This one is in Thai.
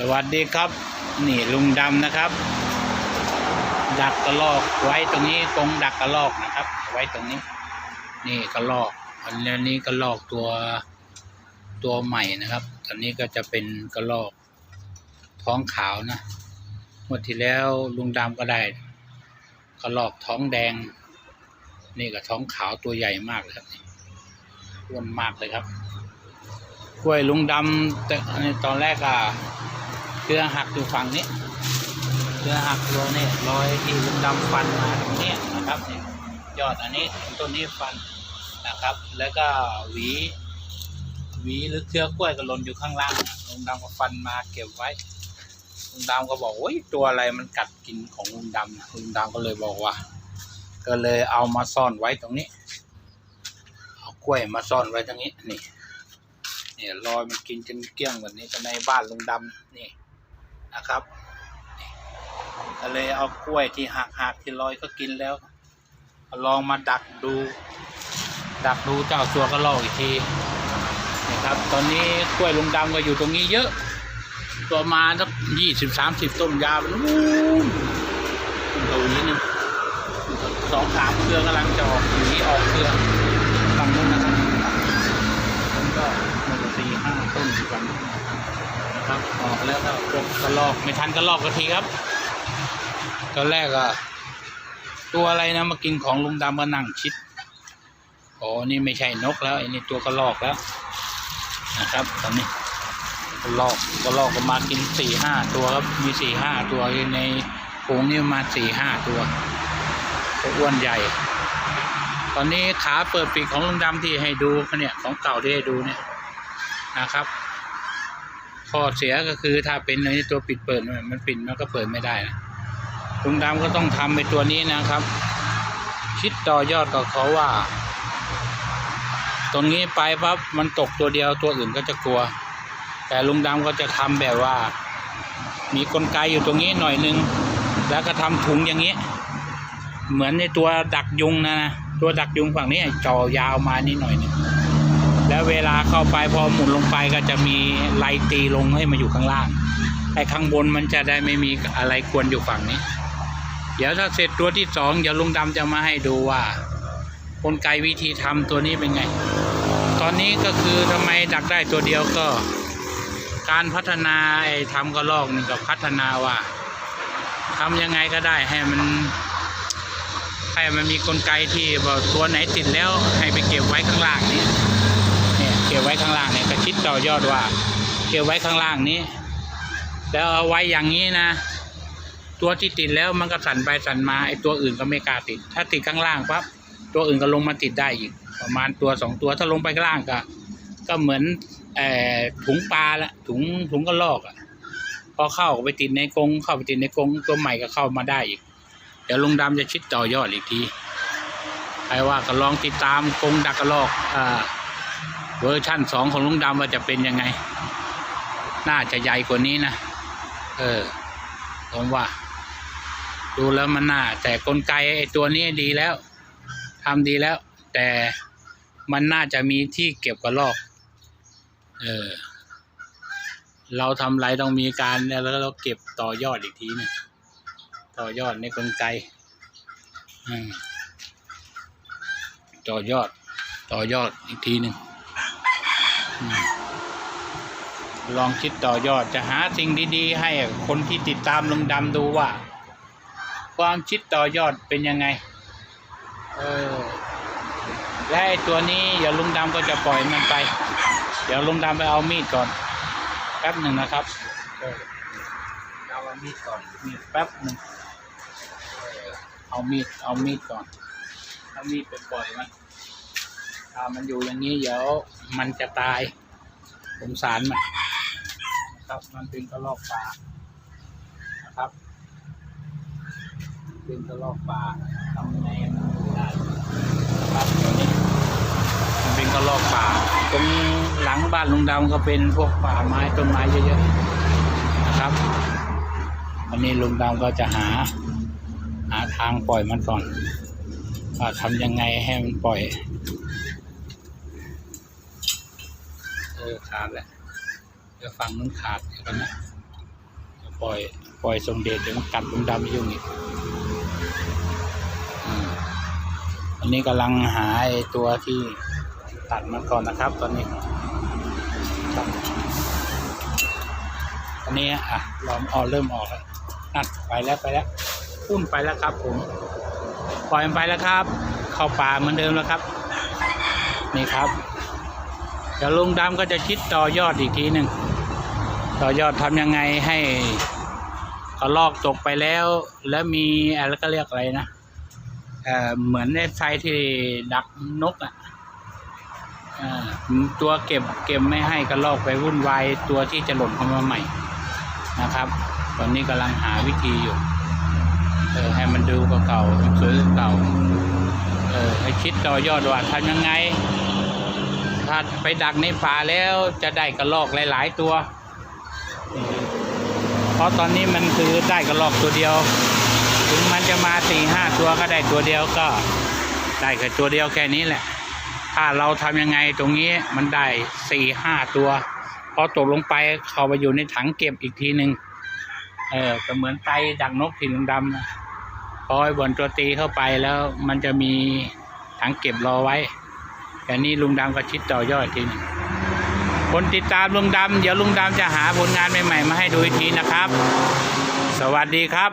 สวัสดีครับ นี่ลุงดำนะครับ ดักกระลอกไว้ตรงนี้ตรงดักกระลอกนะครับ ไว้ตรงนี้ นี่กระลอกอันนี้กระลอกตัวตัวใหม่นะครับ ตอนนี้ก็จะเป็นกระลอกท้องขาวนะเมื่อที่แล้วลุงดำก็ได้กระลอกท้องแดง นี่ก็ท้องขาวตัวใหญ่มากเลยครับอ้วนมากเลยครับกล้วยลุงดำแต่อันนี้ตอนแรกอะ เครือหักอยู่ฝั่งนี้เครือหักตัวนี้รอยที่ลุงดำฟันมาตรงนี้นะครับเนี่ยยอดอันนี้ต้นนี้ฟันนะครับ แล้วก็หวี หวีหรือเครือกล้วยก็หล่นอยู่ข้างล่างลุงดำก็ฟันมาเก็บไว้ลุงดำก็บอกโอ้ยตัวอะไรมันกัดกินของลุงดำลุงดำก็เลยบอกว่า ก็เลยเอามาซ่อนไว้ตรงนี้เอากล้วยมาซ่อนไว้ตรงนี้นี่เนี่ยรอยมันกินจนเกลี้ยงแบบนี้ในบ้านลุงดำนี่ นะครับก็เลยเอากล้วยที่หักหักที่รอยก็กินแล้ว ลองมาดักดู ดักดูเจ้าตัวก็ลอกอีกทีนี่ครับ ตอนนี้กล้วยลุงดำก็อยู่ตรงนี้เยอะตัวมาสักยี่สิบสามสิบต้นยาวไปนู้นตรงนี้นึงสองสามเครือกำลังจะออกหนีออกเครืองนู้นนะครับ ผมก็มันจะสี่ห้าต้นกันนะครับออกแล้วก็ พวกกระลอกไม่ทันกระลอกกะทีครับ ตอนแรกอะตัวอะไรนะมากินของลุงดำก็นั่งชิดอ๋อนี่ไม่ใช่นกแล้วไอ้นี่ตัวกระลอกแล้ว นะครับ ตอนนี้กระลอกกระลอกก็มากินสี่ห้าตัวครับมีสี่ห้าตัวในฝูงนี่มาสี่ห้าตัวตัวอ้วนใหญ่ ตอนนี้ขาเปิดปีกของลุงดำที่ให้ดูเนี่ยของเก่าที่ให้ดูเนี่ยนะครับ ข้อเสียก็คือถ้าเป็นในตัวปิดเปิดมันปิดมันก็เปิดไม่ได้นะลุงดำก็ต้องทำไปตัวนี้นะครับ คิดต่อยอดกับเขาว่า ตรงนี้ไปปั๊บมันตกตัวเดียวตัวอื่นก็จะกลัว แต่ลุงดำก็จะทำแบบว่า มีกลไกอยู่ตรงนี้หน่อยนึง แล้วก็ทำถุงอย่างนี้ เหมือนในตัวดักยุงนะนะตัวดักยุงฝั่งนี้จ่อยาวมานิดหน่อยหนึง แล้วเวลาเข้าไปพอหมุนลงไปก็จะมีไลตีลงให้มาอยู่ข้างล่างไอ้ข้างบนมันจะได้ไม่มีอะไรควรอยู่ฝั่งนี้ เดี๋ยวถ้าเสร็จตัวที่สองเดี๋ยวลุงดำจะมาให้ดูว่ากลไกวิธีทำตัวนี้เป็นไง ตอนนี้ก็คือทำไมดักได้ตัวเดียวก็ การพัฒนาไอ้ทำกระลอกนี่ก็พัฒนาว่าทำยังไงก็ได้ให้มันให้มันมีกลไกที่บอกตัวไหนติดแล้วให้ไปเก็บไว้ข้างล่างนี้ เนี่ยเก็บไว้ข้างล่างเนี่ยกระชิดต่อยอดว่า เก็บไว้ข้างล่างนี้ แล้วเอาไว้อย่างนี้นะ ตัวที่ติดแล้วมันก็สั่นไปสั่นมาไอ้ตัวอื่นก็ไม่กล้าติด ถ้าติดข้างล่างปั๊บตัวอื่นก็ลงมาติดได้อีก ประมาณตัวสองตัวถ้าลงไปข้างล่างก็ ก็เหมือนเอ่อถุงปลาละถุงถุงกระลอกอะพอเข้าไปติดในกรงเข้าไปติดในกรงตัวใหม่ก็เข้ามาได้อีก เดี๋ยวลุงดำจะชิดต่อยอดอีกทีใครว่าก็ลองติดตามกรงดักกระลอกอ่า เวอร์ชั่นสองของลุงดำว่าจะเป็นยังไง น่าจะใหญ่กว่านี้นะ เออ ผมว่า ดูแล้วมันน่า แต่กลไกไอ้ตัวนี้ดีแล้วทำดีแล้ว แต่มันน่าจะมีที่เก็บกระลอก เออ เราทำไรต้องมีการแล้วเราเก็บต่อยอดอีกทีนึงต่อยอดในกลไกต่อยอด ต่อยอดอีกทีหนึ่ง ลองคิดต่อยอดจะหาสิ่งดีๆ ให้คนที่ติดตามลุงดำดูว่า ความคิดต่อยอดเป็นยังไง เออ และไอ้ตัวนี้เดี๋ยวลุงดำก็จะปล่อยมันไป เดี๋ยวลุงดำไปเอามีดก่อน แป๊บหนึ่งนะครับเออเอามีดก่อนมีดแป๊บหนึ่งเอามีดเอามีดก่อนเอามีดไปปล่อยมัน ถ้ามันอยู่อย่างนี้เดี๋ยวมันจะตายสงสารมันนะครับมันเป็นกระรอกป่านะครับ เป็นกระรอกป่าทำยังไงกันอยได้ครับตัวนี้มันเป็นกระรอกป่าตรงหลังบ้านลุงดำก็เป็นพวกป่าไม้ต้นไม้เยอะๆนะครับอันนี้ลุงดำก็จะหา หาทางปล่อยมันก่อนว่าทำยังไงให้มันปล่อย ออขาดแหละเดี๋ยวฝั่งนู้นขาดเดี๋ยวกันนะปล่อยปล่อยทรงเดชเดี๋ยวมันกัดลุงดำยุ่งอีกอันนี้กำลังหาไอ้ตัวที่ตัดมันก่อนนะครับ ตอนนี้ครับอันนี้อะลองออกเริ่มออกแล้วนั่นไปแล้วไปแล้วพุ่นไปแล้วครับ ผม ปล่อยมันไปแล้วครับ เข้าป่าเหมือนเดิมแล้วครับ นี่ครับ เดี๋ยวลุงดำก็จะคิดต่อยอดอีกทีหนึ่งต่อยอดทำยังไงให้กระลอกตกไปแล้ว แล้วมีอะไรก็เรียกอะไรนะเออเหมือนในไซที่ดักนกอะเอ่อตัวเก็บเก็บไม่ให้กระลอกไปวุ่นวายตัวที่จะหล่นเข้ามาใหม่นะครับ ตอนนี้กำลังหาวิธีอยู่เออให้มันดูเก่าๆสวยๆเก่าเออให้คิดต่อยอดว่าทำยังไง ถ้าไปดักในป่าแล้วจะได้กระรอกหลาย ๆ ตัว เพราะตอนนี้มันคือได้กระรอกตัวเดียว ถึงมันจะมาสี่ห้าตัวก็ได้ตัวเดียวก็ได้แค่ตัวเดียวแค่นี้แหละ ถ้าเราทำยังไงตรงนี้มันได้สี่ห้าตัวพอตกลงไปเข้าไปอยู่ในถังเก็บอีกทีหนึ่งเออก็เหมือนไตดักนกสีดำๆพอไอ้บอลตัวตีเข้าไปแล้วมันจะมีถังเก็บรอไว้ แต่นี่ลุงดำก็ชิดต่อยอดทีนึงคนติดตามลุงดำเดี๋ยวลุงดำจะหาผลงานใหม่ๆมาให้ดูอีกทีนะครับ สวัสดีครับ